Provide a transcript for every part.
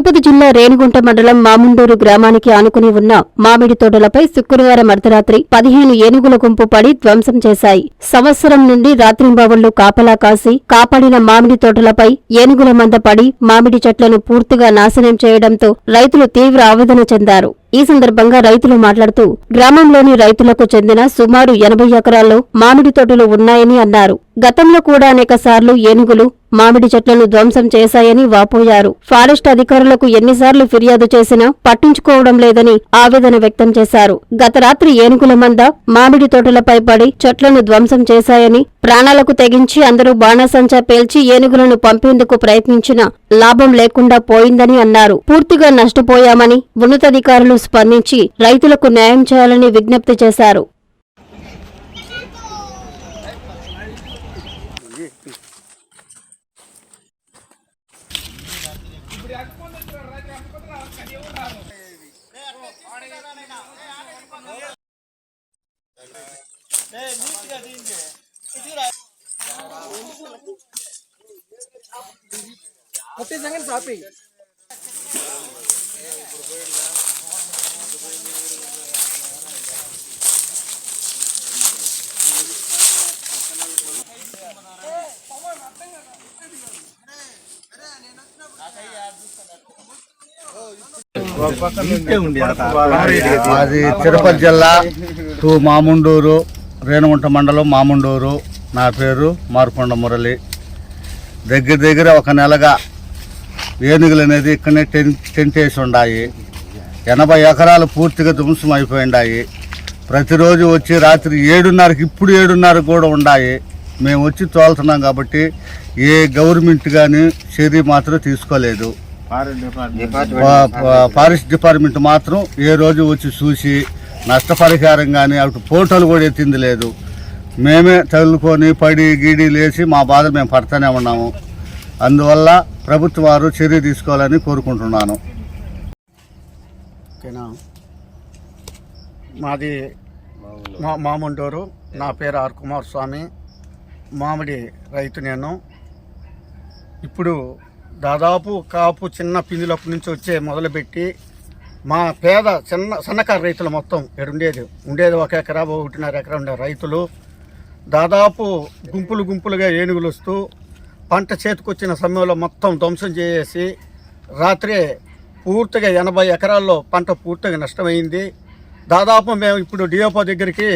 తిరుపతి జిల్లా రేణిగుంట మండలం మాముండూరు గ్రామానికి ఆనుకుని ఉన్న మామిడి తోటలపై శుక్రవారం అర్ధరాత్రి పదిహేను ఏనుగుల గుంపు పడి ధ్వంసం చేశాయి. సంవత్సరం నుండి రాత్రింబవళ్ళు కాపలా కాసి కాపాడిన మామిడి తోటలపై ఏనుగుల మంద పడి మామిడి చెట్లను పూర్తిగా నాశనం చేయడంతో రైతులు తీవ్ర ఆవేదన చెందారు. ఈ సందర్భంగా రైతులు మాట్లాడుతూ గ్రామంలోని రైతులకు చెందిన సుమారు ఎనభై ఎకరాల్లో మామిడి తోటలు ఉన్నాయని అన్నారు. గతంలో కూడా అనేక సార్లు ఏనుగులు మామిడి చెట్లను ధ్వంసం చేశాయని వాపోయారు. ఫారెస్ట్ అధికారులకు ఎన్నిసార్లు ఫిర్యాదు చేసినా పట్టించుకోవడం లేదని ఆవేదన వ్యక్తం చేశారు. గత రాత్రి ఏనుగుల మంద మామిడి తోటలపై పడి చెట్లను ధ్వంసం చేశాయని ప్రాణాలకు తెగించి అందరూ బాణాసంచా పేల్చి ఏనుగులను పంపేందుకు ప్రయత్నించినా లాభం లేకుండా పోయిందని అన్నారు. పూర్తిగా నష్టపోయామని ఉన్నతాధికారులు స్పందించి రైతులకు న్యాయం చేయాలని విజ్ఞప్తి చేశారు. కొట్టేసాక సాపి. అది తిరుపతి జిల్లా టు మాముండూరు రేణుగుంట మండలం మాముండూరు. నా పేరు మార్కొండ మురళి. దగ్గర దగ్గర ఒక నెలగా ఏనుగులు అనేది ఇక్కడనే టెంట్ టెంట్ వేసి ఉన్నాయి ఎనభై ఎకరాలు పూర్తిగా ధ్వంసం అయిపోయిండాయి. ప్రతిరోజు వచ్చి రాత్రి ఏడున్నరకి ఇప్పుడు ఏడున్నరకు కూడా ఉన్నాయి మేము వచ్చి తోలుతున్నాం కాబట్టి ఏ గవర్నమెంట్ కానీ చర్య మాత్రం తీసుకోలేదు. Forest department. మాత్రం ఏ రోజు వచ్చి చూసి నష్టపరిహారం కానీ అటు ఫోటోలు కూడా ఎత్తింది లేదు. మేమే తగులుకొని పడి గిడి లేచి మా బాధ మేము పడుతూనే ఉన్నాము. అందువల్ల ప్రభుత్వ వారు చర్య తీసుకోవాలని కోరుకుంటున్నాను. ఓకేనా? మాది మా మామండూరు. నా పేరు ఆర్ కుమార్ స్వామి. మామిడి రైతు నేను. ఇప్పుడు దాదాపు కాపు చిన్న పిందులప్పటి నుంచి వచ్చే మొదలుపెట్టి మా పేద చిన్న సన్నకారు రైతులు మొత్తం ఇక్కడ ఉండేది ఉండేది ఒక ఎకరా ఒకటిన్నర ఎకరా ఉండే రైతులు. దాదాపు గుంపులు గుంపులుగా ఏనుగులు వస్తూ పంట చేతికొచ్చిన సమయంలో మొత్తం ధ్వంసం చేసి రాత్రే పూర్తిగా ఎనభై ఎకరాల్లో పంట పూర్తిగా నష్టమైంది. దాదాపు మేము ఇప్పుడు డిఓపో దగ్గరికి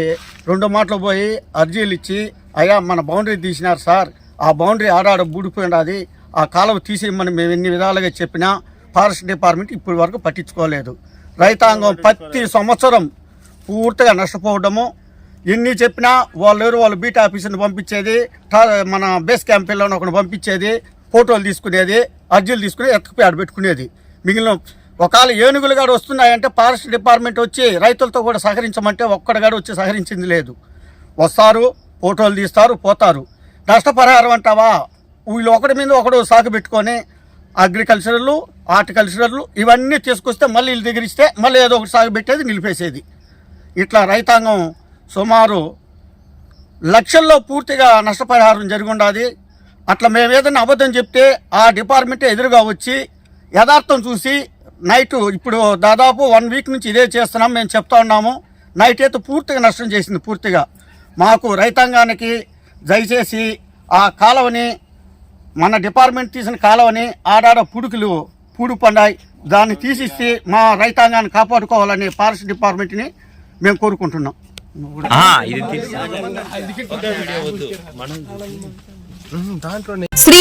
రెండు మాటలు పోయి అర్జీలు ఇచ్చి అయ్యా మన బౌండరీ తీసినారు సార్. ఆ బౌండరీ ఆడాడ బూడిపోయినది ఆ కాలువ తీసేయమని మేము ఎన్ని విధాలుగా చెప్పినా ఫారెస్ట్ డిపార్ట్మెంట్ ఇప్పటి వరకు పట్టించుకోలేదు. రైతాంగం ప్రతి సంవత్సరం పూర్తిగా నష్టపోవడము. ఎన్ని చెప్పినా వాళ్ళు వాళ్ళు బీట్ ఆఫీసర్ని పంపించేది మన బేస్ క్యాంప్ పిల్లని ఒకటి పంపించేది ఫోటోలు తీసుకునేది అర్జీలు తీసుకుని ఎత్తుకుపోయి ఆడ పెట్టుకునేది మిగిలిన ఒకవేళ ఏనుగులు గాడు వస్తున్నాయంటే ఫారెస్ట్ డిపార్ట్మెంట్ వచ్చి రైతులతో కూడా సహకరించమంటే ఒక్కడిగాడు వచ్చి సహకరించింది లేదు. వస్తారు ఫోటోలు తీస్తారు పోతారు. నష్టపరిహారం అంటావా? వీళ్ళు ఒకటి మీద ఒకడు సాగు పెట్టుకొని అగ్రికల్చరల్ హార్టికల్చరల్ ఇవన్నీ తీసుకొస్తే మళ్ళీ వీళ్ళ దగ్గర ఇస్తే మళ్ళీ ఏదో ఒకటి సాగు పెట్టేది నిలిపేసేది. ఇట్లా రైతాంగం సుమారు లక్షల్లో పూర్తిగా నష్టపరిహారం జరిగి ఉండాలి అట్లా మేము ఏదైనా అబద్ధం చెప్తే ఆ డిపార్ట్మెంటే ఎదురుగా వచ్చి యథార్థం చూసి నైట్ ఇప్పుడు దాదాపు వన్ వీక్ నుంచి ఇదే చేస్తున్నాం మేము చెప్తా ఉన్నాము. నైట్ అయితే పూర్తిగా నష్టం చేసింది పూర్తిగా. మాకు రైతాంగానికి దయచేసి ఆ కాలువని మన డిపార్ట్మెంట్ తీసిన కాలువని ఆడాడ పుడుకులు పూడు పండాయి దాన్ని తీసిస్తే మా రైతాంగాన్ని కాపాడుకోవాలని ఫారెస్ట్ డిపార్ట్మెంట్ని మేము కోరుకుంటున్నాం. శ్రీ